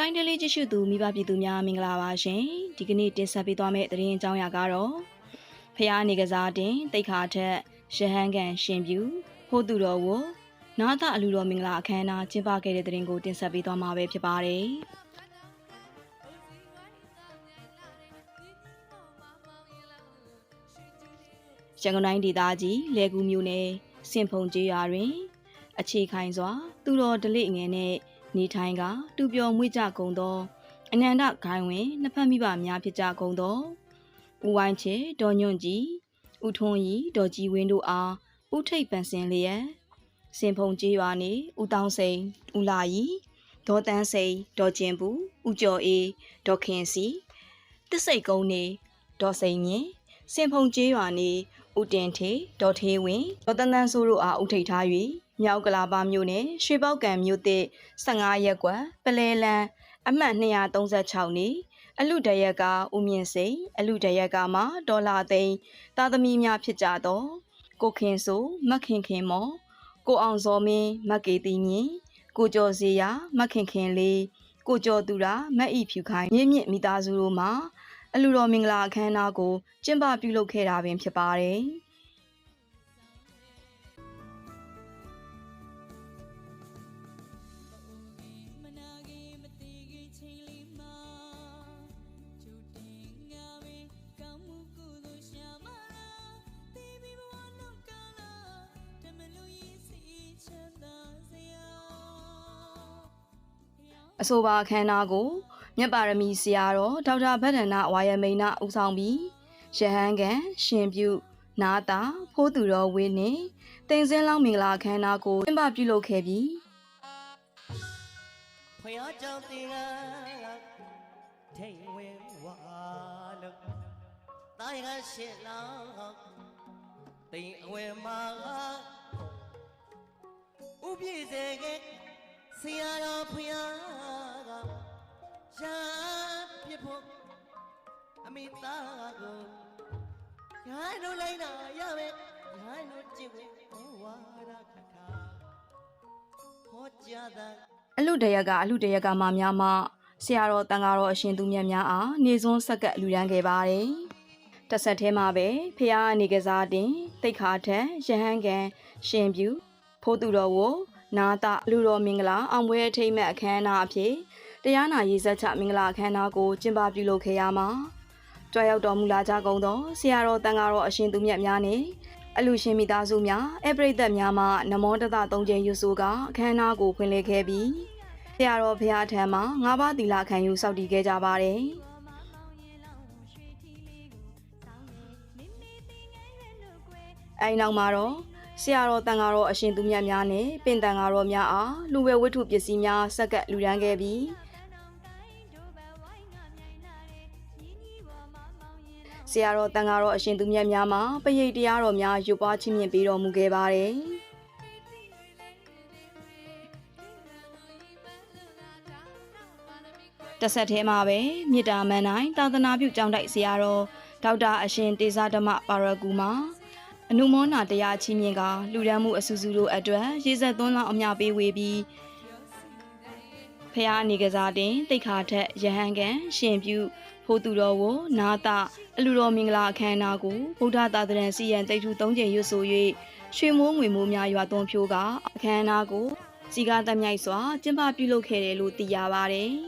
Sky Daily ကြည့်ရှုသူမိဘပြည်သူများမင်္ဂလာပါရှင်ဒီကနေ့တင်ဆက်ပေးသွားမယ့်သတင်းအကြောင်းအရာကတော့ဖျားနေကစားတင်တိတ်ခါထက်ရဟန်းကန်ရှင်ပြူဖို့သူတော်ဝနာသအလူတော်မင်္ဂလာအခမ်းအနားကျင်းပခဲ့တဲ့သတင်းကိုတင်ဆက်ပေးသွားမှာပဲဖြစ်ပါတယ်ရန်ကုန်တိုင်းဒေသကြီးလေကူမြို့နယ်စင်ဖုံကျေးရွာတွင် အခြေခိုင်စွာ သူတော်ဒလိငယ်နဲ့ နေထိုင်ကတူပျော်မွေ့ကြကုန်သောအနန္တဂိုင်းဝင်နှစ်ဖက်မိဘများဖြစ်ကြကုန်သောဦးဝိုင်းချေဒေါ်ညွန့်ကြီးဦးထွန်းရီဒေါ်ကြီးဝင်းတို့အားဦးထိပ်ပန်စင်လျက်စင်ဖုံကြီးရွာနေဦးတောင်းစိန်ဦးလာရီဒေါ်တန်းစိန်ဒေါ်ကျင်ဘူးဦးကျော်အေးဒေါ်ခင်စီတစ္စိတ်ကုန်းနေဒေါ်စိန်မြင့်စင်ဖုံကြီးရွာနေဦးတင်ထေဒေါ်သေးဝင်းဒေါ်တန်းတန်းဆိုးတို့အားဦးထိပ်ထား၍ မြောက်ကလာပါမြို့နယ်ရွှေပေါက်ကံမြို့သစ်15ရက်ကွယ်ပလဲလန်းအမှတ်236နေအလူတရက်ကဦးမြင့်စိန်အလူတရက်ကမှဒေါ်လာသိန်းသားသမီးများဖြစ်ကြသောကိုခင်ဆိုမခင်ခင်မော်ကိုအောင်စောမင်းမကေတီမြင့်ကိုကျော်စီယာမခင်ခင်လေးကိုကျော်သူရာမတ်ဤဖြူခိုင်မြင့်မြင့်မိသားစုတို့မှာအလူတော်မင်္ဂလာအခမ်းအနားကိုကျင်းပပြုလုပ်ခဲ့တာပင်ဖြစ်ပါတယ်။ အဆိုပါအခမ်းအနားကိုမြတ်ပါရမီဆရာတော်ဒေါက်တာဗဒ္ဒနာဝါယမိန်နာဦးဆောင်ပြီးရဟန်းကန်ရှင်ပြုနာတာဖိုးသူတော်ဝင်းနှင့်တင်စင်းလောင်းမင်္ဂလာအခမ်းအနားကိုကျင်းပပြုလုပ်ခဲ့ပြီးဖယားကြောင့်တင်ကထိန်ဝင်ဝါလို့တာရကရှစ်လောင်းတိမ်အဝဲမှာဥပြည့်စေကဆရာတော်ဖယားက ရှာပြဖို့အမိသားကိုရိုင်းတို့လိုက်တာရမယ်ရိုင်းတို့ကြည့်ဖို့ဝါရခခဟောကြားတဲ့အလူတရက်ကအလူတရက်ကမှများမှဆရာတော်တန်ဃာတော်အရှင်သူမြတ်များအားနေစွန်းဆက်ကပ်လူရန်ခဲ့ပါတယ်။တစ်ဆက်တည်းမှာပဲဖះအနေကစားတင်တိတ်ခါထက်ရဟန်းကန်ရှင်ပြူဖိုးသူတော်ဝနာတာလူတော်မင်္ဂလာအောင်ပွဲအထိမ်းမဲ့အခမ်းအနားအဖြစ် တရားနာရေးဆက်ချမင်္ဂလာအခမ်းအနားကိုကျင်းပပြုလုပ်ခဲ့ရမှာကြွရောက်တော်မူလာကြကုန်သောဆရာတော်တန်ဃာတော်အရှင်သူမြတ်များနဲ့အလူရှင်မိသားစုများအပရိသတ်များမှနမောတသသုံးကျင်းရွဆိုကအခမ်းအနားကိုဖွင့်လှစ်ခဲ့ပြီးဆရာတော်ဘုရားထံမှာငါးပါးသီလခံယူစောင့်တည်ခဲ့ကြပါတယ်။မောင်မောင်ရေလောင်းရွှေထီလေးကိုစောင်းနေမိမိတင်ငယ်ရွယ်လို့ကွယ်အဲဒီနောက်မှာတော့ဆရာတော်တန်ဃာတော်အရှင်သူမြတ်များနဲ့ပင်တန်ဃာတော်များအားလူဝဲဝတ္ထုပစ္စည်းများဆက်ကပ်လူရန်ခဲ့ပြီး ဆရာတော်တန်ဃာတော်အရှင်သူမြတ်များမှာပရိတ်တရားတော်များရွတ်ပွားချင်းမြင့်ပေးတော်မူခဲ့ပါတယ်။တစ်ဆက်တည်းမှာပဲမြေတာမန်တိုင်းသာသနာပြုကျောင်းတိုက်ဆရာတော်ဒေါက်တာအရှင်တေဇာဓမ္မပါရဂူမှာအနုမောနာတရားချီးမြှင့်ကလူရန်မှုအဆူဆူတို့အတွက်ရေဆက်သွန်းလောင်းအမြပေးဝေပြီး ဖះနေကစားတင်တိတ်ခါထက်ရဟန်းကန်ရှင်ပြုဖိုးသူတော်ဝနာတာအလူတော်မင်္ဂလာအခမ်းအနားကိုဗုဒ္ဓသာသနာစီယံတိတ်ထူ၃ချိန်ရွတ်ဆို၍ရွှေမိုးငွေမိုးများရွာသွန်းဖြိုးကအခမ်းအနားကိုစီကားတမြိုက်စွာကျင်းပပြုလုပ်ခဲ့တယ်လို့သိရပါတယ်။